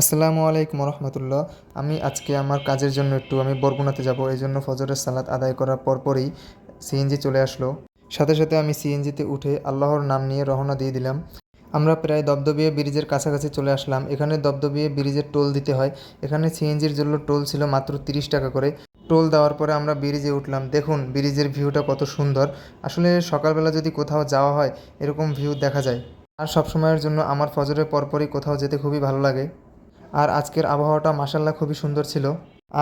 আসসালামু আলাইকুম রহমতুল্লাহ। আমি আজকে আমার কাজের জন্য একটু আমি বরগুনাতে যাব, এই জন্য ফজরের সালাত আদায় করার পরপরই সিএনজি চলে আসলো। সাথে সাথে আমি সিএনজিতে উঠে আল্লাহর নাম নিয়ে রওনা দিয়ে দিলাম। আমরা প্রায় দবদবিয়ে ব্রিজের কাছাকাছি চলে আসলাম। এখানে দবদবিয়ে ব্রিজের টোল দিতে হয়। এখানে সিএনজির জন্য টোল ছিল মাত্র তিরিশ টাকা করে। টোল দেওয়ার পরে আমরা ব্রিজে উঠলাম। দেখুন, ব্রিজের ভিউটা কত সুন্দর। আসলে সকালবেলা যদি কোথাও যাওয়া হয়, এরকম ভিউ দেখা যায়। আর সবসময়ের জন্য আমার ফজরের পরপরই কোথাও যেতে খুবই ভালো লাগে। আর আজকের আবহাওয়াটা মাসাল্লাহ খুবই সুন্দর ছিল।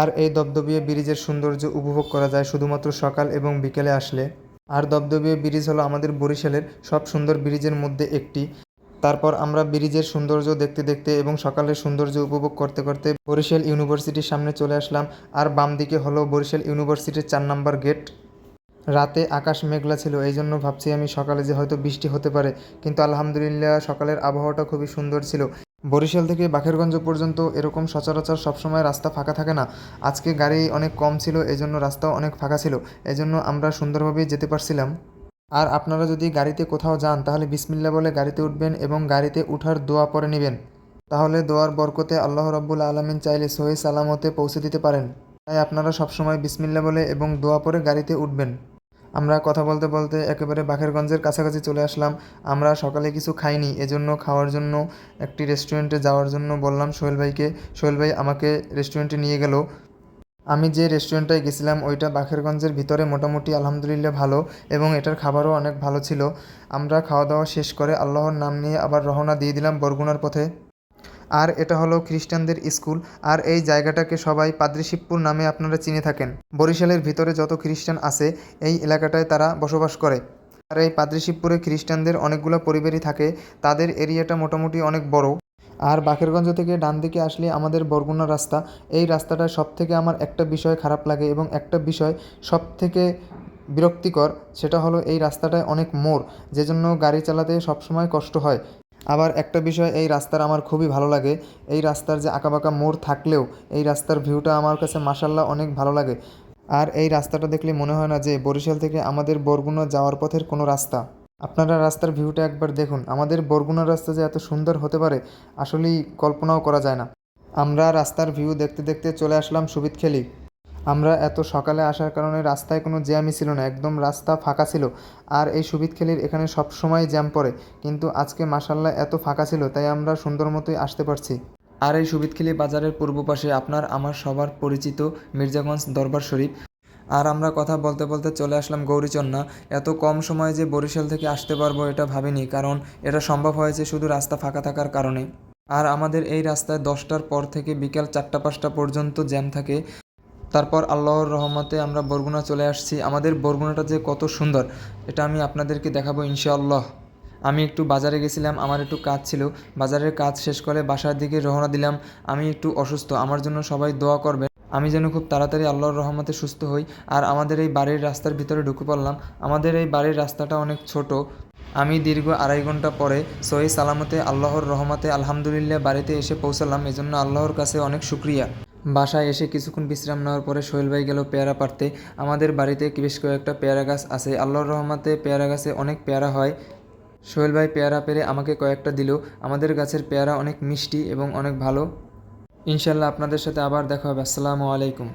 আর এই দবদবিয়ে ব্রিজের সৌন্দর্য উপভোগ করা যায় শুধুমাত্র সকাল এবং বিকেলে আসলে। আর দবদবিয়ে ব্রিজ হলো আমাদের বরিশালের সব সুন্দর ব্রিজের মধ্যে একটি। তারপর আমরা ব্রিজের সৌন্দর্য দেখতে দেখতে এবং সকালের সৌন্দর্য উপভোগ করতে করতে বরিশাল ইউনিভার্সিটির সামনে চলে আসলাম। আর বাম দিকে হলো বরিশাল ইউনিভার্সিটির চার নাম্বার গেট। রাতে আকাশ মেঘলা ছিল এই জন্য ভাবছি আমি সকালে যে হয়তো বৃষ্টি হতে পারে। কিন্তু আলহামদুলিল্লাহ সকালের আবহাওয়াটা খুবই সুন্দর ছিল। বরিশাল থেকে বাখেরগঞ্জ পর্যন্ত এরকম সচরাচর সবসময় রাস্তা ফাঁকা থাকে না। আজকে গাড়ি অনেক কম ছিল এই জন্য রাস্তাও অনেক ফাঁকা ছিল। এই জন্য আমরা সুন্দরভাবে যেতে পারছিলাম। আর আপনারা যদি গাড়িতে কোথাও যান, তাহলে বিসমিল্লা বলে গাড়িতে উঠবেন এবং গাড়িতে উঠার দোয়া পরে নেবেন। তাহলে দোয়ার বরকতে আল্লাহ রব্বুল আলমিন চাইলে সহি সালামতে পৌঁছে দিতে পারেন। তাই আপনারা সবসময় বিসমিল্লা বলে এবং দোয়া পরে গাড়িতে উঠবেন। আমরা কথা বলতে বলতে একেবারে বাখেরগঞ্জের কাছাকাছি চলে আসলাম। আমরা সকালে কিছু খাইনি, এজন্য খাওয়ার জন্য, একটি রেস্টুরেন্টে যাওয়ার জন্য বললাম সোহেল ভাইকে। সোহেল ভাই আমাকে রেস্টুরেন্টে নিয়ে গেল। আমি যে রেস্টুরেন্টটায় গেছিলাম, ওইটা বাখেরগঞ্জের ভিতরে মোটামুটি আলহামদুলিল্লাহ ভালো এবং এটার খাবারও অনেক ভালো ছিল। আমরা খাওয়া দাওয়া শেষ করে আল্লাহর নাম নিয়ে আবার রওনা দিয়ে দিলাম বরগুনার পথে। আর এটা হলো খ্রিস্টানদের স্কুল। আর এই জায়গাটাকে সবাই পাদ্রিশিবপুর নামে আপনারা চিনে থাকেন। বরিশালের ভিতরে যত খ্রিস্টান আছে, এই এলাকাটায় তারা বসবাস করে। আর এই পাদ্রিশিবপুরে খ্রিস্টানদের অনেকগুলো পরিবারই থাকে। তাদের এরিয়াটা মোটামুটি অনেক বড়। আর বাকেরগঞ্জ থেকে ডান দিকে আসলে আমাদের বরগুনা রাস্তা। এই রাস্তাটা সব থেকে আমার একটা বিষয় খারাপ লাগে এবং একটা বিষয় সব থেকে বিরক্তিকর, সেটা হলো এই রাস্তাটায় অনেক মোড় যে জন্য গাড়ি চালাতে সবসময় কষ্ট হয়। আবার একটা বিষয়, এই রাস্তার আমার খুবই ভালো লাগে। এই রাস্তার যে আঁকাবাঁকা মোড় থাকলেও এই রাস্তার ভিউটা আমার কাছে মাসাল্লাহ অনেক ভালো লাগে। আর এই রাস্তাটা দেখলে মনে হয় না যে বরিশাল থেকে আমাদের বরগুনা যাওয়ার পথের কোনো রাস্তা। আপনারা রাস্তার ভিউটা একবার দেখুন। আমাদের বরগুনার রাস্তা যে এত সুন্দর হতে পারে, আসলেই কল্পনাও করা যায় না। আমরা রাস্তার ভিউ দেখতে দেখতে চলে আসলাম সুবিদখেলি আমরা এত সকালে আসার কারণে রাস্তায় কোনো জ্যামই ছিল না, একদম রাস্তা ফাঁকা ছিল। আর এই সুবিদখেলির এখানে সব সময় জ্যাম পড়ে, কিন্তু আজকে মাসাল্লাহ এত ফাঁকা ছিল, তাই আমরা সুন্দর মতোই আসতে পারছি। আর এই সুবিদখেলি বাজারের পূর্ব পাশে আপনার, আমার সবার পরিচিত মির্জাগঞ্জ দরবার শরীফ। আর আমরা কথা বলতে বলতে চলে আসলাম গৌরীচন্না। এত কম সময়ে যে বরিশাল থেকে আসতে পারব এটা ভাবিনি, কারণ এটা সম্ভব হয়েছে শুধু রাস্তা ফাঁকা থাকার কারণে। আর আমাদের এই রাস্তায় দশটার পর থেকে বিকাল চারটা পাঁচটা পর্যন্ত জ্যাম থাকে। তারপর আল্লাহর রহমতে আমরা বরগুনা চলে আসছি। আমাদের বরগুনাটা যে কত সুন্দর, এটা আমি আপনাদেরকে দেখাবো ইনশাআল্লাহ। আমি একটু বাজারে গেছিলাম, আমার একটু কাজ ছিল। বাজারের কাজ শেষ করে বাসার দিকে রওনা দিলাম। আমি একটু অসুস্থ, আমার জন্য সবাই দোয়া করবে আমি যেন খুব তাড়াতাড়ি আল্লাহর রহমতে সুস্থ হই। আর আমাদের এই বাড়ির রাস্তার ভিতরে ঢুকে পড়লাম। আমাদের এই বাড়ির রাস্তাটা অনেক ছোট। আমি দীর্ঘ আড়াই ঘণ্টা পরে সহি সালামতে আল্লাহর রহমতে আলহামদুলিল্লাহ বাড়িতে এসে পৌঁছালাম। এজন্য আল্লাহর কাছে অনেক শুক্রিয়া। বাসায় এসে কিছুক্ষণ বিশ্রাম নেওয়ার পরে সোহেল ভাই গেল পেয়ারা পারতে আমাদের বাড়িতে বেশ কয়েকটা পেয়ারা গাছ আছে। আল্লাহর রহমাতে পেয়ারা গাছে অনেক পেয়ারা হয়। সোহেল ভাই পেয়ারা পেরে আমাকে কয়েকটা দিল। আমাদের গাছের পেয়ারা অনেক মিষ্টি এবং অনেক ভালো। ইনশাল্লাহ আপনাদের সাথে আবার দেখা হবে। আসসালামু আলাইকুম।